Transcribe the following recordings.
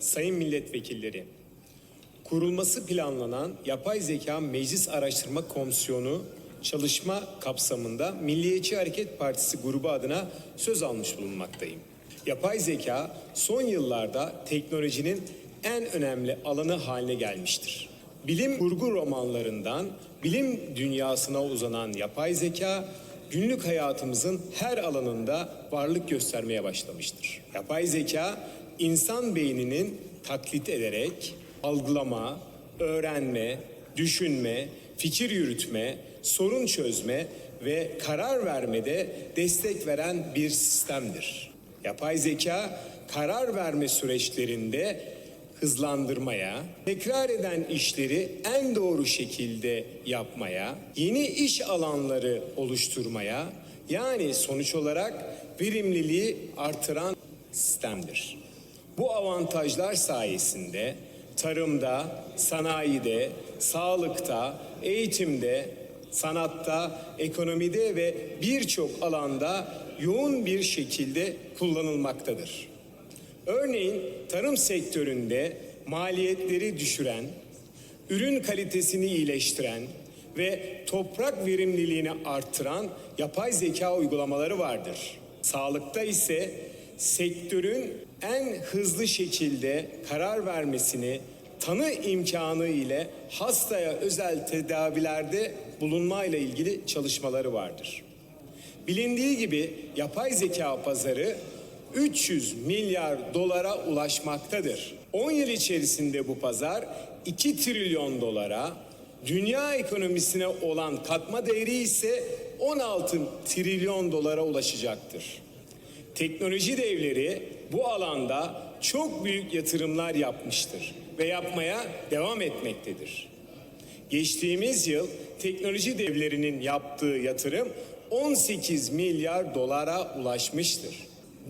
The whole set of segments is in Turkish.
sayın milletvekilleri, kurulması planlanan Yapay Zeka Meclis Araştırma Komisyonu çalışma kapsamında Milliyetçi Hareket Partisi grubu adına söz almış bulunmaktayım. Yapay zeka son yıllarda teknolojinin en önemli alanı haline gelmiştir. Bilim kurgu romanlarından bilim dünyasına uzanan yapay zeka günlük hayatımızın her alanında varlık göstermeye başlamıştır. Yapay zeka insan beyninin taklit ederek algılama, öğrenme, düşünme, fikir yürütme, sorun çözme ve karar vermede destek veren bir sistemdir. Yapay zeka karar verme süreçlerinde hızlandırmaya, tekrar eden işleri en doğru şekilde yapmaya, yeni iş alanları oluşturmaya, yani sonuç olarak verimliliği artıran sistemdir. Bu avantajlar sayesinde tarımda, sanayide, sağlıkta, eğitimde, sanatta, ekonomide ve birçok alanda yoğun bir şekilde kullanılmaktadır. Örneğin tarım sektöründe maliyetleri düşüren, ürün kalitesini iyileştiren ve toprak verimliliğini arttıran yapay zeka uygulamaları vardır. Sağlıkta ise sektörün en hızlı şekilde karar vermesini tanı imkanı ile hastaya özel tedavilerde bulunmayla ilgili çalışmaları vardır. Bilindiği gibi yapay zeka pazarı 300 milyar dolara ulaşmaktadır. 10 yıl içerisinde bu pazar 2 trilyon dolara, dünya ekonomisine olan katma değeri ise 16 trilyon dolara ulaşacaktır. Teknoloji devleri bu alanda çok büyük yatırımlar yapmıştır ve yapmaya devam etmektedir. Geçtiğimiz yıl teknoloji devlerinin yaptığı yatırım 18 milyar dolara ulaşmıştır.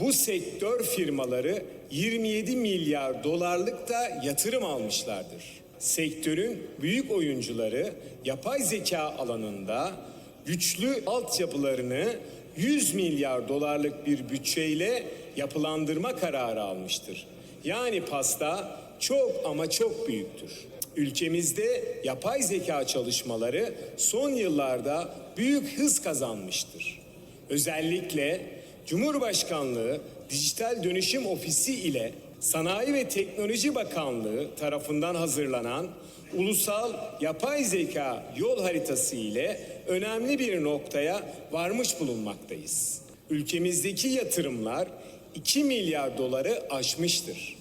Bu sektör firmaları 27 milyar dolarlık da yatırım almışlardır. Sektörün büyük oyuncuları yapay zeka alanında güçlü altyapılarını 100 milyar dolarlık bir bütçeyle yapılandırma kararı almıştır. Yani pasta çok ama çok büyüktür. Ülkemizde yapay zeka çalışmaları son yıllarda büyük hız kazanmıştır. Özellikle Cumhurbaşkanlığı Dijital Dönüşüm Ofisi ile Sanayi ve Teknoloji Bakanlığı tarafından hazırlanan Ulusal Yapay Zeka Yol Haritası ile önemli bir noktaya varmış bulunmaktayız. Ülkemizdeki yatırımlar 2 milyar doları aşmıştır.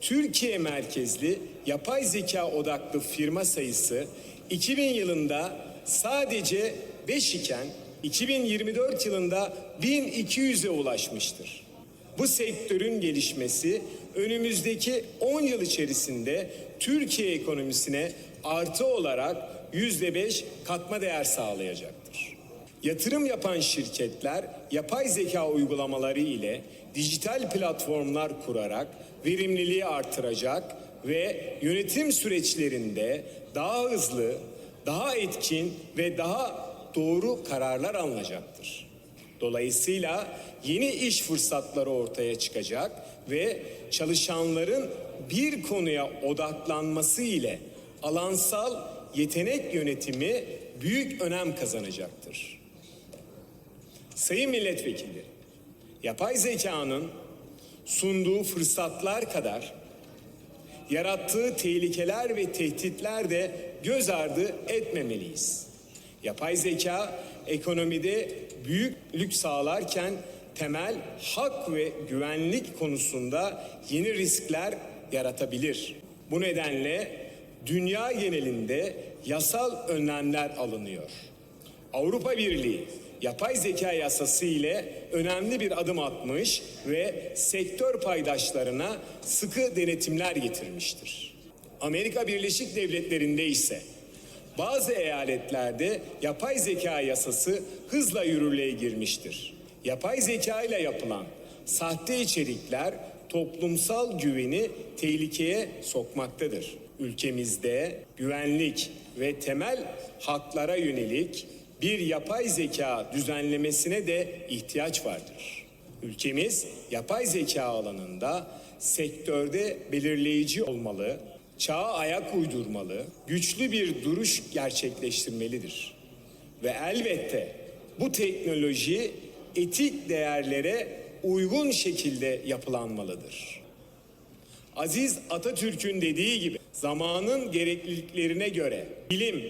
Türkiye merkezli yapay zeka odaklı firma sayısı 2000 yılında sadece 5 iken 2024 yılında 1200'e ulaşmıştır. Bu sektörün gelişmesi önümüzdeki 10 yıl içerisinde Türkiye ekonomisine artı olarak %5 katma değer sağlayacaktır. Yatırım yapan şirketler yapay zeka uygulamaları ile dijital platformlar kurarak verimliliği artıracak ve yönetim süreçlerinde daha hızlı, daha etkin ve daha doğru kararlar alınacaktır. Dolayısıyla yeni iş fırsatları ortaya çıkacak ve çalışanların bir konuya odaklanması ile alansal yetenek yönetimi büyük önem kazanacaktır. Sayın milletvekilleri, yapay zekanın sunduğu fırsatlar kadar yarattığı tehlikeler ve tehditler de göz ardı etmemeliyiz. Yapay zeka ekonomide büyüklük sağlarken temel hak ve güvenlik konusunda yeni riskler yaratabilir. Bu nedenle dünya genelinde yasal önlemler alınıyor. Avrupa Birliği yapay zeka yasası ile önemli bir adım atmış ve sektör paydaşlarına sıkı denetimler getirmiştir. Amerika Birleşik Devletleri'nde ise bazı eyaletlerde yapay zeka yasası hızla yürürlüğe girmiştir. Yapay zeka ile yapılan sahte içerikler toplumsal güveni tehlikeye sokmaktadır. Ülkemizde güvenlik ve temel haklara yönelik bir yapay zeka düzenlemesine de ihtiyaç vardır. Ülkemiz yapay zeka alanında sektörde belirleyici olmalı, çağa ayak uydurmalı, güçlü bir duruş gerçekleştirmelidir. Ve elbette bu teknoloji etik değerlere uygun şekilde yapılanmalıdır. Aziz Atatürk'ün dediği gibi zamanın gerekliliklerine göre bilim,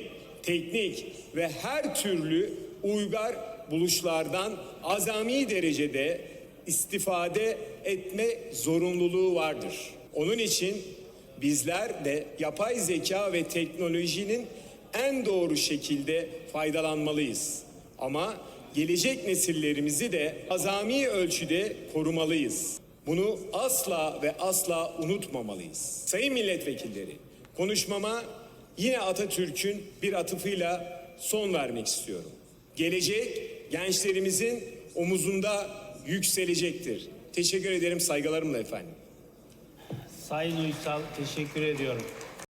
teknik ve her türlü uygar buluşlardan azami derecede istifade etme zorunluluğu vardır. Onun için bizler de yapay zeka ve teknolojinin en doğru şekilde faydalanmalıyız. Ama gelecek nesillerimizi de azami ölçüde korumalıyız. Bunu asla ve asla unutmamalıyız. Sayın milletvekilleri, konuşmama yine Atatürk'ün bir atıfıyla son vermek istiyorum. Gelecek gençlerimizin omuzunda yükselecektir. Teşekkür ederim saygılarımla efendim. Sayın Uysal teşekkür ediyorum.